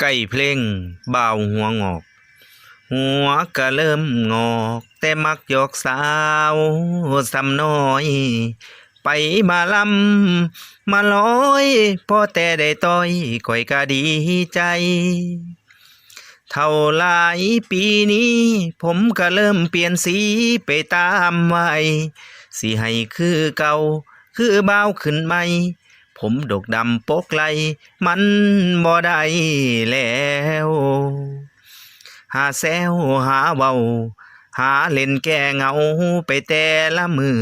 ใกล้เพลงบ่าวหัวงอก หัวก็เริ่มงอก แต่มักหยอกสาวสำน้อย ไปมาลำมาลอยพอแต่ได้ต้อยก่อยก็ดีใจ เท่าหลายปีนี้ ผมก็เริ่มเปลี่ยนสีไปตามวัยสิให้คือเก่าคือเบาขึ้นไหม ผมดกดำปกไลมันบ่ได้แล้วหาแซวหาเว้า หาเล่นแก้เงาไปแต่ละมือ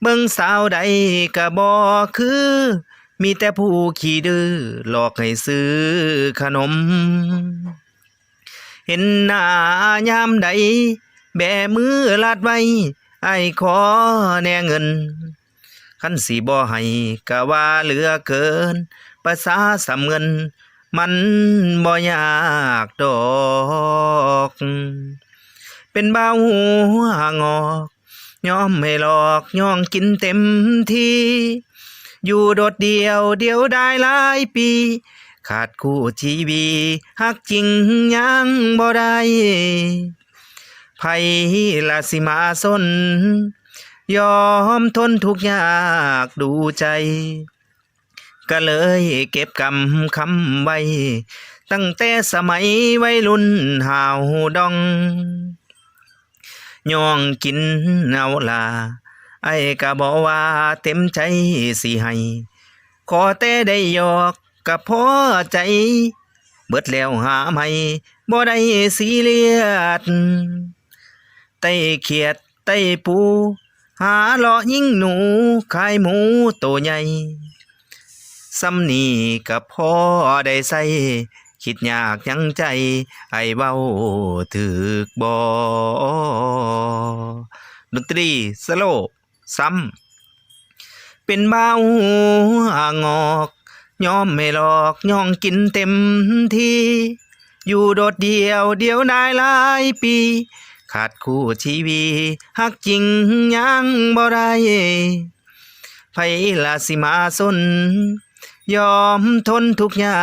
เบิ่งสาวใดก็บ่คือ มีแต่ผู้ขี้ดื้อหลอกให้ซื้อขนม เห็นหน้ายามใด แบมือลาดไว้ไอ้ขอแน่เงิน คันสีบ่ให้ก็ว่าเหลือเกิน ภาษาสำเงิน มันบ่ยากดอก เป็นบ่าวหัวงอกยอมให้หลอกย่องกินเต็มที่ อยู่โดดเดียวเดียวได้หลายปี ขาดคู่ชีวีหักจริงยังบ่ได้ไผละสิมาสน ยอมทนทุกยากดูใจ ก็เลยเก็บกำคำไว้ ตั้งแต่สมัยวัยรุ่นหาวดองย่องกินเอาลา ไอ้ก็บอกว่าเต็มใจสิให้ ขอแต่ได้ยอกก็พอใจ เบิดแล้วหาไม่บ่ได้สีเลียดไต้เขียดไต้ปู หาเลาะยิงหนูขายหมูตัวใหญ่สำนี่กับพ่อได้ใส่คิดยากยังใจ ไอเว้าถึกบอดนตรีสโลซ้ำเป็นเบาวงอกยอมไม่หลอกย่องกินเต็มที่ อยู่โดดเดียวเดียวได้หลายปี ขาดคู่ชีวีหักจริงยังบ่ได้ไผละสิมาสน ยอมทนทุกยา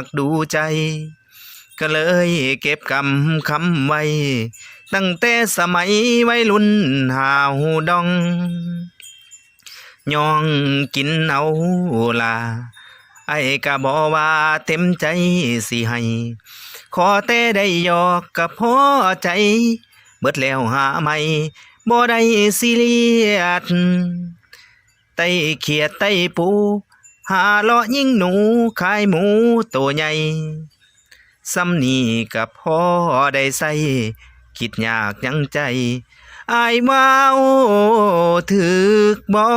กดูใจ ก็เลยเก็บกำคำไว้ ตั้งแต่สมัยวัยรุ่นหาวดอง ย่องกินเอาลาไอ้ก็บอว่าเต็มใจสิให้ ขอแต่ได้ยอกกับพอใจ บิดแล้วหาไม่บ่ได้สิเลียดไตเขียดไตปู หาเลาะยิงหนูขายหมูตัวใหญ่สำนีกับพ่อได้ใส่คิดยากยังใจอายว้าวถึกบอ